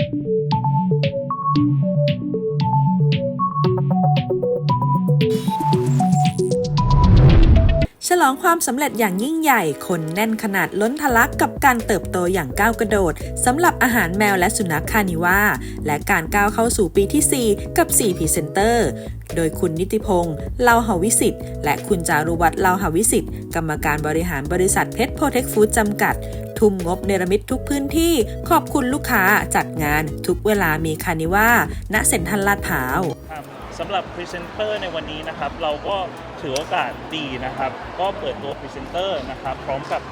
you ลองความสำเร็จอย่างยิ่งใหญ่ คนแน่นขนาดล้นทะลักกับการเติบโตอย่างก้าวกระโดดสำหรับอาหารแมวและสุนัขคานิว่าและการก้าวเข้าสู่ปีที่ 4 กับ4พรีเซนเตอร์ โดยคุณนิติพงศ์เลาหาวิสิทธิ์และคุณจารุวัฒน์เลาหาวิสิทธิ์กรรมการบริหารบริษัทเพชรโพเทคฟู้ดจำกัด ทุ่มงบเนรมิตทุกพื้นที่ ขอบคุณลูกค้าจัดงาน ทุกเวลามีคานิว่าณเซ็นทรัลลาดพร้าวร สำหรับพรีเซนเตอร์ในวันนี้นะครับ เราก็ถือโอกาสดีนะครับ ก็เปิดตัวพรีเซนเตอร์นะครับ พร้อมกับ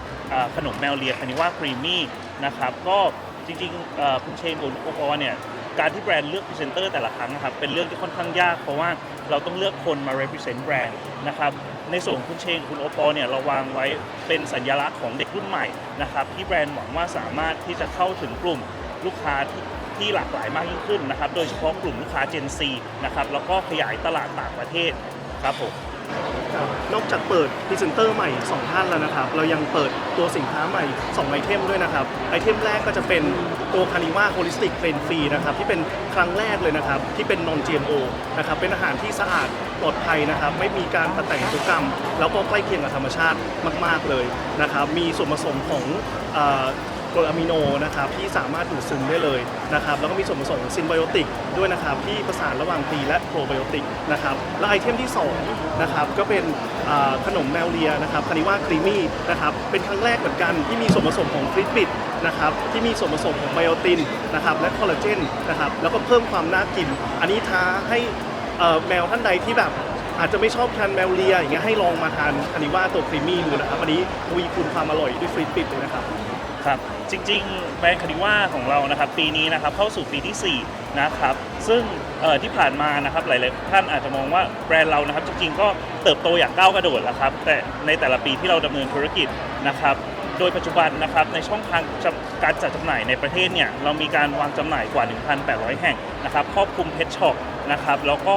ขนมแมวเลียคานิว่าครีมมี่นะครับ ก็จริงๆคุณเชนกับคุณโอปอเนี่ยการที่แบรนด์เลือกพรีเซนเตอร์แต่ละครั้งนะครับเป็นเรื่องที่ค่อนข้างยาก เพราะว่าเราต้องเลือกคนมา represent แบรนด์นะครับในส่วนคุณเชนกับคุณโอปอเนี่ยเราวางไว้เป็นสัญลักษณ์ของเด็กรุ่นใหม่นะครับที่แบรนด์หวังว่าสามารถที่จะเข้าถึงกลุ่มลูกค้าที่ ที่หลากหลายมากยิ่งขึ้นนะครับ โดยเฉพาะกลุ่มลูกค้า Gen Z นะครับ แล้วก็ขยายตลาดต่างประเทศครับผม นอกจากเปิดพรีเซนเตอร์ใหม่ 2 ท่านแล้วนะครับ เรายังเปิดตัวสินค้าใหม่ 2 ไอเทมด้วยนะครับ ไอเทมแรกก็จะเป็นตัวคานิว่าโฮลิสติกเ a รนฟรีนะครับ ที่เป็นครั้งแรกเลยนะครับ ที่เป็นนอน GMO นะครับ เป็นอาหารที่สะอาดปลอดภัยนะครับ ไม่มีการตัดแต่งพันธุกรรม แล้วก็ใกล้เคียงกับธรรมชาติมาก ๆเลยนะครับ มีส่วนผสมของเอ่อ กรดอะมิโนนะครับที่สามารถดูดซึมได้เลยนะครับแล้วก็มีส่วนผสมของซินไบโอติกด้วยนะครับที่ประสานระหว่างพรีและโปรไบโอติกนะครับและไอเทมที่2นะครับก็เป็นขนมแมวเลียนะครับคานิว่าครีมี่นะครับเป็นครั้งแรกเหมือนกันที่มีส่วนผสมของฟริตบิดนะครับที่มีส่วนผสมของไบโอตินนะครับและคอลลาเจนนะครับแล้วก็เพิ่มความน่ากิน อันนี้ท้าให้แมวท่านใดที่แบบอาจจะไม่ชอบทานแมวเลียอย่างเงี้ยให้ลองมาทานคานิว่าตัวครีมี่ดูนะครับอันนี้ทวีคูณความอร่อยด้วยฟริตบิดเลยนะครับ ครับจริงๆแบรนด์คานิว่าของเรานะครับปีนี้นะครับเข้าสู่ปีที่ 4 นะครับ ซึ่งที่ผ่านมานะครับหลายๆท่านอาจจะมองว่าแบรนด์เรานะครับจริงๆก็เติบโตอย่างก้าวกระโดดแล้วครับแต่ในแต่ละปีที่เราดำเนินธุรกิจนะครับโดยปัจจุบันนะครับในช่องทางการจัดจำหน่ายในประเทศเนี่ยเรามีการวางจำหน่ายกว่า 1,800 แห่งนะครับครอบคลุมเพชช็อปนะครับแล้วก็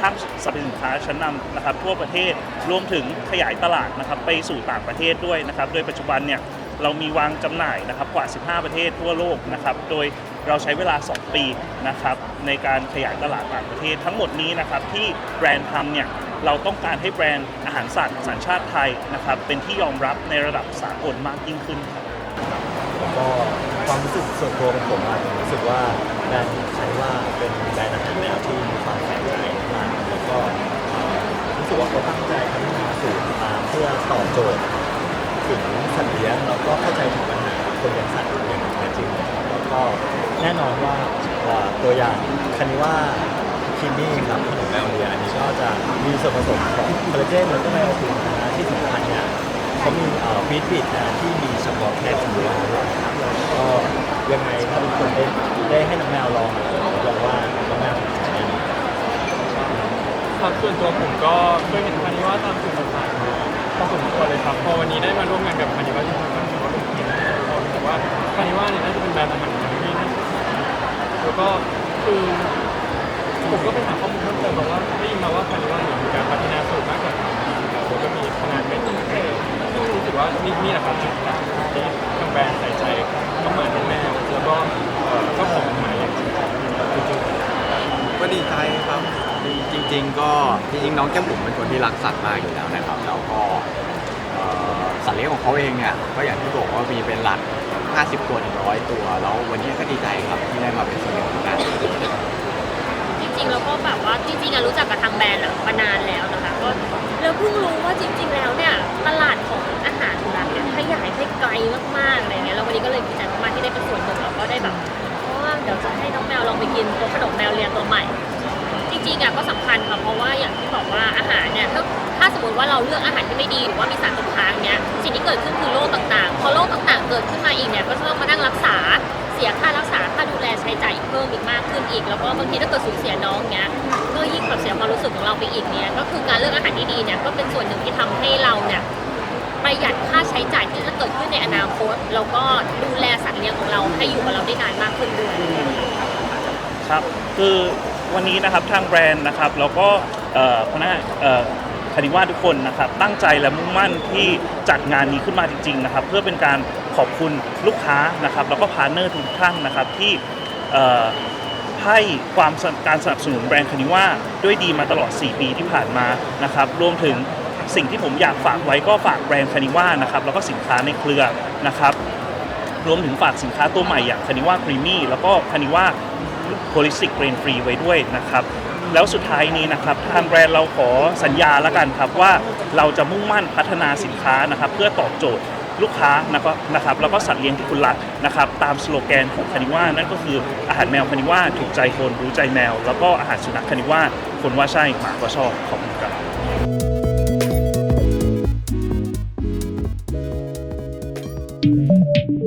ห้างสรรพสินค้าชั้นนำนะครับทั่วประเทศรวมถึงขยายตลาดนะครับไปสู่ต่างประเทศด้วยนะครับโดยปัจจุบันเนี่ย เรามีวางจำหน่ายนะครับกว่า 15 ประเทศทั่วโลกนะครับ โดยเราใช้เวลา 2 ปีนะครับในการขยายตลาดต่างประเทศทั้งหมดนี้นะครับที่แบรนด์ทำเนี่ยเราต้องการให้แบรนด์อาหารสัตว์สัญชาติไทยนะครับเป็นที่ยอมรับในระดับสากลมากยิ่งขึ้นครับแล้วก็ความรู้สึกส่วนตัวของผมอะรู้สึกว่าแบรนด์ใช้ว่าเป็นแบรนด์อาหารแมวที่มีความแปลกใหม่มากแล้วก็รู้สึกว่าเขาตั้งใจพัฒนาสูตรมาเพื่อตอบโจทย์ ถึงสัตว์เลี้ยงแล้วก็เข้าใจถึงปัญหาคนเลี้ยงสัตว์อย่างแท้จริงนะครับแล้วก็แน่นอนว่าเอ่อตัวอย่างคานิว่าคิมมี่ครับขนมแมวเลียอันนี้ก็จะมีส่วนผสมของคอลลาเจนแล้วก็ไบโอตินนะฮะที่สำคัญเนี่ยเขามีเอ่อฟีดบิดนะที่มีเฉพาะแค่คนเดียวด้วยนะครับก็ยังไงถ้าทุกคนได้ได้ให้น้องแมวลองบองว่าน้องแมวจะใช้ดีครับส่วนตัวผมก็เคยเห็นคานิว่าตามสื่อต่างๆ คือผมก็ไปหาข้อมูลเพิ่มเติมมาว่าได้ยินมาว่าคานิว่าเนี่มีการพัฒนาสูตรมากกว่าแล้วก็มีขนาดเป็นซึ่งรู้สึกว่านี่นี่แหละครับจุดต่างที่ทางแบรนด์ใส่ใจเข้ามาในแม่แล้วก็เจ้าของหมายอย่างจริงจังจริงๆก็ดีใจครับจริง ๆ ก็จริงๆน้องแก้มบุ๋มเป็นคนที่รักสัตว์มากอยู่แล้วนะครับแล้วก็สัตว์เลี้ยงของเขาเองเนี่ยก็อย่างที่บอกว่ามีเป็นหลัก 50 ตัว100 ตัว แล้ววันนี้ก็ดีใจครับที่ได้มาเป็นส่วนหนึ่งของงาน ริงๆแล้วก็แบบว่าจริงๆอะรู้จักกับทางแบรนด์อะมานานแล้วนะคะก็แล้วเพิ่งรู้ว่าจริง ๆ แล้วเนี่ยตลาดของอาหารสุนัขเนี่ยขยายไปไกลมากๆอะไรเงี้ยแล้ววันนี้ก็เลยดีใจมากๆที่ได้เป็นส่วนหนึ่งแล้วก็ได้แบบเพราะว่าเดี๋ยวจะให้น้องแมวลองไปกินตัวขนมแมวเลียตัวใหม่ จริงๆอะก็สำคัญค่ะเพราะว่าอย่างที่บอกว่าอาหารเนี่ยถ้าถ้าสมมติว่าเราเลือกอาหารที่ไม่ดีหรือว่ามีสารตกค้างเนี่ยสิ่งที่เกิดขึ้นคือโรคต่างๆ พอโรคต่างๆ เกิดขึ้นมาอีกเนี่ยก็จะต้องมานั่งรักษาเสียค่ารักษา ใช้จ่ายเพิ่มอีกมากขึ้นอีก แล้วก็บางทีถ้าเกิดสูญเสียน้องเนี้ยก็ยิ่งแบบเสียความรู้สึกของเราไปอีกเนี่ยก็คือการเลือกอาหารที่ดีเนี่ยก็เป็นส่วนหนึ่งที่ทำให้เราเนี่ยประหยัดค่าใช้จ่ายที่จะเกิดขึ้นในอนาคตแล้วก็ดูแลสัตว์เลี้ยงของเราให้อยู่กับเราได้นานมากขึ้นด้วยครับคือวันนี้นะครับทางแบรนด์นะครับแล้วก็พนักคานิว่าทุกคนนะครับตั้งใจและมุ่งมั่นที่จัดงานนี้ขึ้นมาจริงๆนะครับเพื่อเป็นการขอบคุณลูกค้านะครับแล้วก็พาร์เนอร์ทุกท่านนะครับที่ ให้ความการสนับสนุนแบรนด์คานิว่าด้วยดีมาตลอด 4 ปีที่ผ่านมานะครับรวมถึงสิ่งที่ผมอยากฝากไว้ก็ฝากแบรนด์คานิว่านะครับแล้วก็สินค้าในเครือนะครับรวมถึงฝากสินค้าตัวใหม่อย่างคานิว่าครีมี่แล้วก็คานิว่าโพลิสติกเกรนฟรีไว้ด้วยนะครับแล้วสุดท้ายนี้นะครับทางแบรนด์เราขอสัญญาแล้วกันครับว่าเราจะมุ่งมั่นพัฒนาสินค้านะครับเพื่อตอบโจทย์ ลูกค้านะครับนะครับแล้วก็สัตว์เลี้ยงที่คุณรักนะครับตามสโลแกนของคานิว่านั่นก็คืออาหารแมวคานิว่าถูกใจคนรู้ใจแมว แล้วก็อาหารสุนัขคานิว่าคนว่าใช่หมาก็ชอบขอบคุณครับうん。